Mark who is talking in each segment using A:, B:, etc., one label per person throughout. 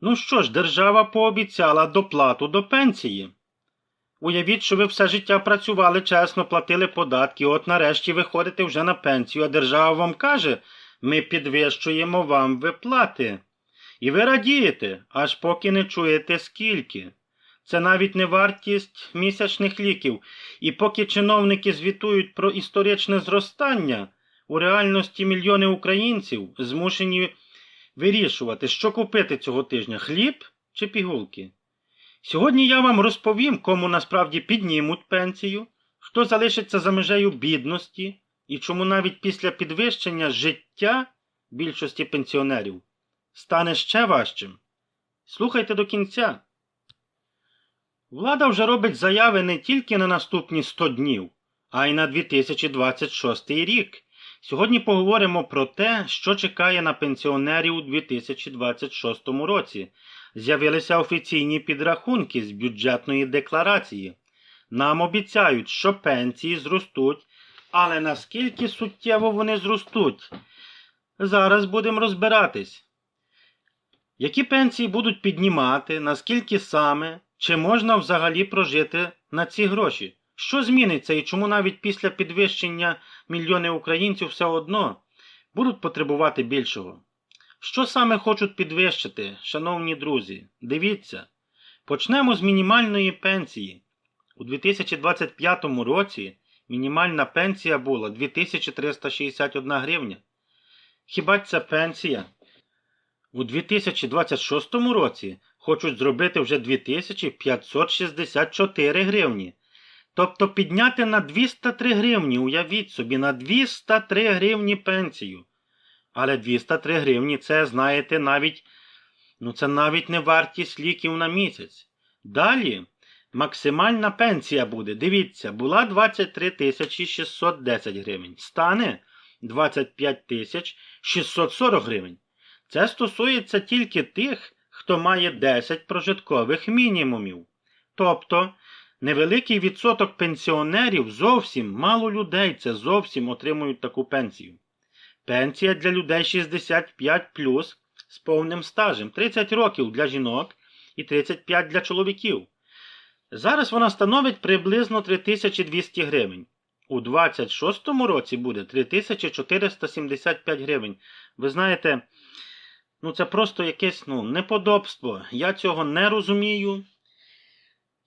A: Ну що ж, держава пообіцяла доплату до пенсії. Уявіть, що ви все життя працювали чесно, платили податки, от нарешті виходите вже на пенсію, а держава вам каже, ми підвищуємо вам виплати. І ви радієте, аж поки не чуєте скільки. Це навіть не вартість місячних ліків. І поки чиновники звітують про історичне зростання, у реальності мільйони українців змушені вирішувати, що купити цього тижня хліб чи пігулки. Сьогодні я вам розповім, кому насправді піднімуть пенсію, хто залишиться за межею бідності і чому навіть після підвищення життя більшості пенсіонерів стане ще важчим. Слухайте до кінця. Влада вже робить заяви не тільки на наступні 100 днів, а й на 2026 рік. Сьогодні поговоримо про те, що чекає на пенсіонерів у 2026 році. З'явилися офіційні підрахунки з бюджетної декларації. Нам обіцяють, що пенсії зростуть, але наскільки суттєво вони зростуть? Зараз будемо розбиратись. Які пенсії будуть піднімати, наскільки саме, чи можна взагалі прожити на ці гроші? Що зміниться і чому навіть після підвищення мільйони українців все одно будуть потребувати більшого? Що саме хочуть підвищити, шановні друзі? Дивіться. Почнемо з мінімальної пенсії. У 2025 році мінімальна пенсія була 2361 гривня. Хіба це пенсія? У 2026 році хочуть зробити вже 2564 гривні. Тобто підняти на 203 гривні, уявіть собі, на 203 гривні пенсію. Але 203 гривні це, знаєте, навіть, ну це навіть не вартість ліків на місяць. Далі максимальна пенсія буде. Дивіться, була 23 тисячі 610 гривень. Стане 25 тисяч 640 гривень. Це стосується тільки тих, хто має 10 прожиткових мінімумів. Тобто, невеликий відсоток пенсіонерів зовсім мало людей це зовсім отримують таку пенсію. Пенсія для людей 65 плюс з повним стажем 30 років для жінок і 35 для чоловіків. Зараз вона становить приблизно 3200 гривень. У 26 році буде 3475 гривень. Ви знаєте, ну це просто якесь ну, неподобство. Я цього не розумію.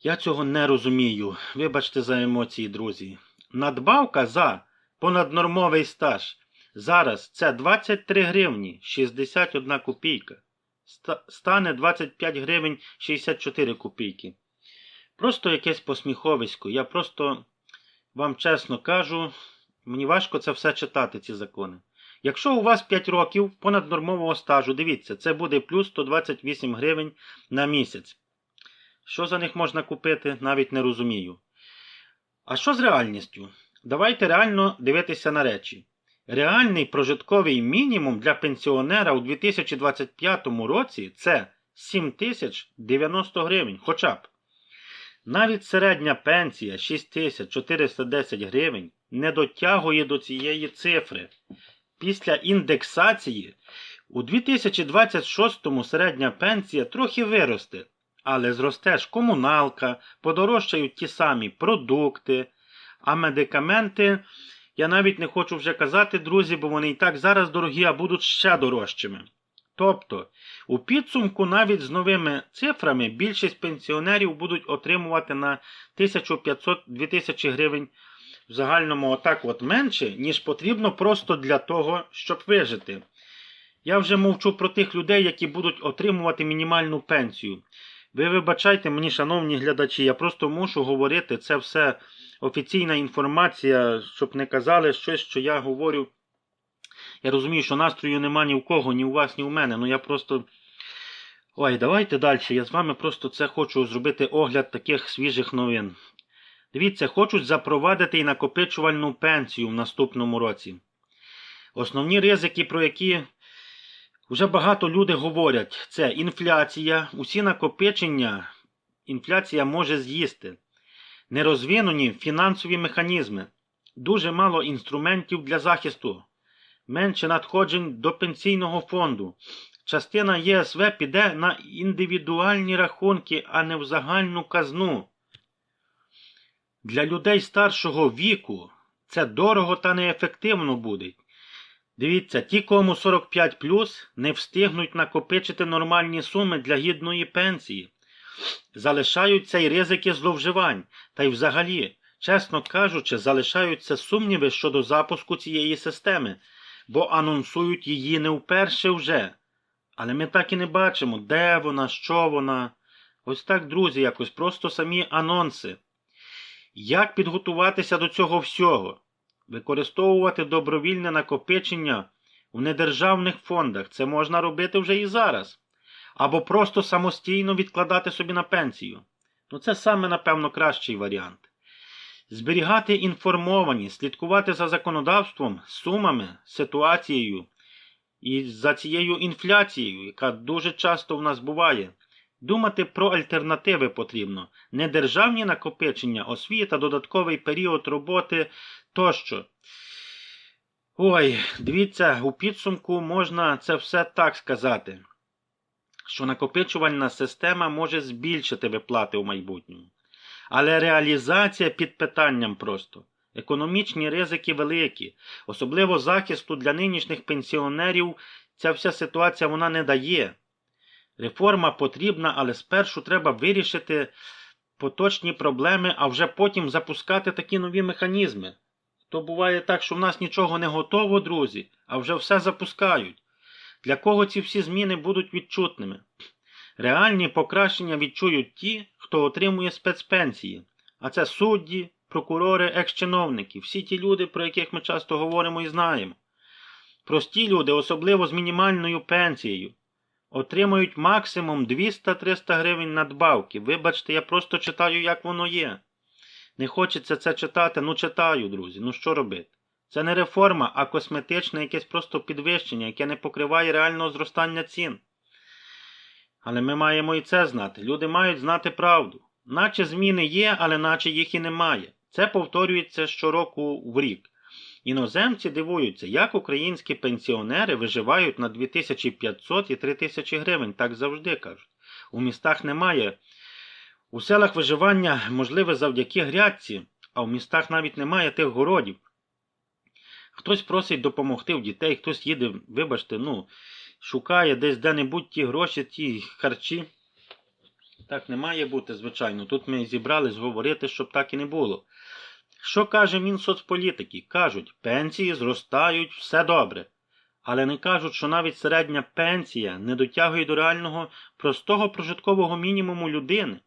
A: Я цього не розумію. Вибачте за емоції, друзі. Надбавка за понаднормовий стаж. Зараз це 23 гривні 61 копійка. Стане 25 гривень 64 копійки. Просто якесь посміховисько. Я просто вам чесно кажу, мені важко це все читати, ці закони. Якщо у вас 5 років понаднормового стажу, дивіться, це буде плюс 128 гривень на місяць. Що за них можна купити, навіть не розумію. А що з реальністю? Давайте реально дивитися на речі. Реальний прожитковий мінімум для пенсіонера у 2025 році це 7090 гривень, хоча б. Навіть середня пенсія 6410 гривень не дотягує до цієї цифри. Після індексації у 2026 середня пенсія трохи виросте, але зросте ж комуналка, подорожчають ті самі продукти, а медикаменти. Я навіть не хочу вже казати, друзі, бо вони і так зараз дорогі, а будуть ще дорожчими. Тобто, у підсумку навіть з новими цифрами більшість пенсіонерів будуть отримувати на 1500-2000 гривень в загальному отак от менше, ніж потрібно просто для того, щоб вижити. Я вже мовчу про тих людей, які будуть отримувати мінімальну пенсію. Ви вибачайте мені, шановні глядачі, я просто мушу говорити це все офіційна інформація, щоб не казали щось, що я говорю. Я розумію, що настрою нема ні в кого, ні у вас, ні у мене. Ну я просто. Ой, давайте далі. Я з вами просто це хочу зробити огляд таких свіжих новин. Дивіться, хочуть запровадити і накопичувальну пенсію в наступному році. Основні ризики, про які вже багато люди говорять, це інфляція, усі накопичення, інфляція може з'їсти нерозвинені фінансові механізми, дуже мало інструментів для захисту, менше надходжень до пенсійного фонду, частина ЄСВ піде на індивідуальні рахунки, а не в загальну казну. Для людей старшого віку це дорого та неефективно буде. Дивіться, ті, кому 45 не встигнуть накопичити нормальні суми для гідної пенсії. Залишаються й ризики зловживань, та й взагалі, чесно кажучи, залишаються сумніви щодо запуску цієї системи, бо анонсують її не вперше вже. Але ми так і не бачимо, де вона, що вона. Ось так, друзі, якось просто самі анонси. Як підготуватися до цього всього? Використовувати добровільне накопичення в недержавних фондах це можна робити вже і зараз. Або просто самостійно відкладати собі на пенсію. Ну це саме, напевно, кращий варіант. Зберігати інформованість, слідкувати за законодавством, сумами, ситуацією і за цією інфляцією, яка дуже часто в нас буває. Думати про альтернативи потрібно, не державні накопичення, освіта, додатковий період роботи тощо. Ой, дивіться, у підсумку можна це все так сказати, що накопичувальна система може збільшити виплати у майбутньому. Але реалізація під питанням просто. Економічні ризики великі, особливо захисту для нинішніх пенсіонерів, ця вся ситуація вона не дає. Реформа потрібна, але спершу треба вирішити поточні проблеми, а вже потім запускати такі нові механізми. То буває так, що в нас нічого не готово, друзі, а вже все запускають. Для кого ці всі зміни будуть відчутними? Реальні покращення відчують ті, хто отримує спецпенсії, а це судді, прокурори, екс-чиновники, всі ті люди, про яких ми часто говоримо і знаємо. Прості люди, особливо з мінімальною пенсією, отримують максимум 200-300 гривень надбавки. Вибачте, я просто читаю, як воно є. Не хочеться це читати, ну читаю, друзі. Ну що робити? Це не реформа, а косметичне якесь просто підвищення, яке не покриває реального зростання цін. Але ми маємо і це знати. Люди мають знати правду. Наче зміни є, але наче їх і немає. Це повторюється щороку в рік. Іноземці дивуються, як українські пенсіонери виживають на 2500 і 3000 гривень, так завжди кажуть. У містах немає. У селах виживання можливе завдяки грядці, а в містах навіть немає тих городів. Хтось просить допомогти в дітей, хтось їде, вибачте, ну, шукає десь де-небудь ті гроші, ті харчі. Так не має бути, звичайно. Тут ми зібрались говорити, щоб так і не було. Що каже Мінсоцполітики? Кажуть, пенсії зростають, все добре. Але не кажуть, що навіть середня пенсія не дотягує до реального простого прожиткового мінімуму людини.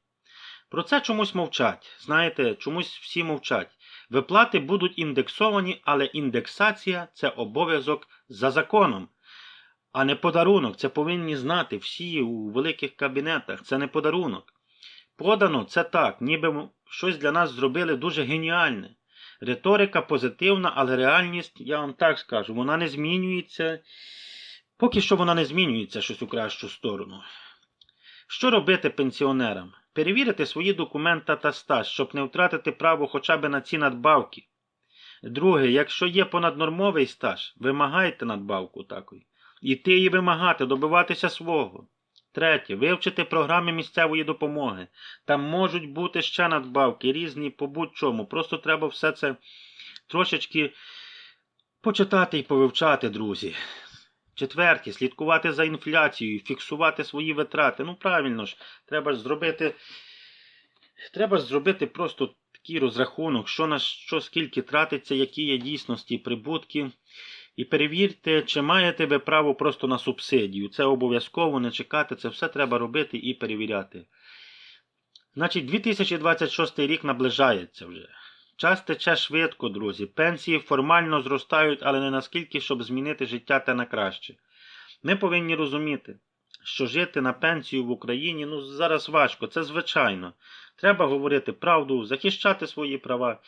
A: Про це чомусь мовчать. Знаєте, чомусь всі мовчать. Виплати будуть індексовані, але індексація це обов'язок за законом, а не подарунок. Це повинні знати всі у великих кабінетах. Це не подарунок. Подано це так, ніби щось для нас зробили дуже геніальне. Риторика позитивна, але реальність, я вам так скажу, вона не змінюється. Поки що вона не змінюється щось у кращу сторону. Що робити пенсіонерам? Перевірити свої документи та стаж, щоб не втратити право хоча б на ці надбавки. Друге, якщо є понаднормовий стаж, вимагайте надбавку такої. Іти і вимагати, добиватися свого. Третє. Вивчити програми місцевої допомоги. Там можуть бути ще надбавки, різні по будь-чому. Просто треба все це трошечки почитати і повивчати, друзі. Четверті, слідкувати за інфляцією, фіксувати свої витрати. Ну, правильно ж, треба ж зробити. Треба ж зробити просто такий розрахунок, що на що скільки тратиться, які є дійсності прибутки. І перевірте, чи маєте ви право просто на субсидію. Це обов'язково не чекати, це все треба робити і перевіряти. Значить, 2026 рік наближається вже. Час тече швидко, друзі. Пенсії формально зростають, але не наскільки, щоб змінити життя та на краще. Ми повинні розуміти, що жити на пенсію в Україні ну, зараз важко, це звичайно. Треба говорити правду, захищати свої права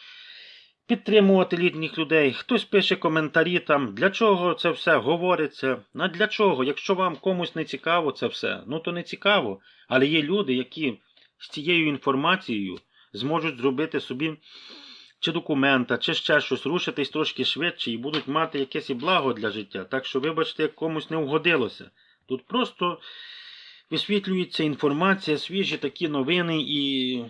A: підтримувати літніх людей. Хтось пише коментарі там, для чого це все говориться. А для чого? Якщо вам комусь не цікаво це все, ну то не цікаво. Але є люди, які з цією інформацією зможуть зробити собі чи документа, чи ще щось, рушитись трошки швидше і будуть мати якесь і благо для життя. Так що, вибачте, як комусь не угодилося. Тут просто висвітлюється інформація, свіжі такі новини, і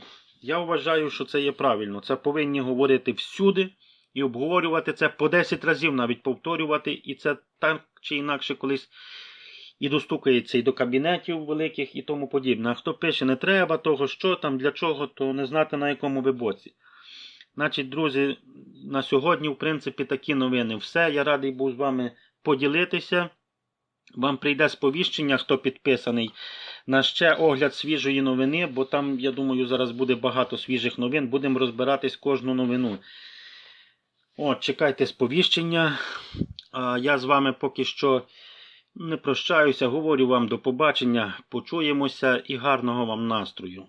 A: я вважаю, що це є правильно. Це повинні говорити всюди і обговорювати це по 10 разів, навіть повторювати, і це так чи інакше колись і достукається і до кабінетів великих і тому подібне. А хто пише, не треба того, що там, для чого, то не знати на якому ви боці. Значить, друзі, на сьогодні, в принципі, такі новини. Все. Я радий був з вами поділитися. Вам прийде сповіщення, хто підписаний, на ще огляд свіжої новини, бо там, я думаю, зараз буде багато свіжих новин. Будемо розбиратись кожну новину. От, чекайте сповіщення. А я з вами поки що не прощаюся. Говорю вам до побачення. Почуємося і гарного вам настрою.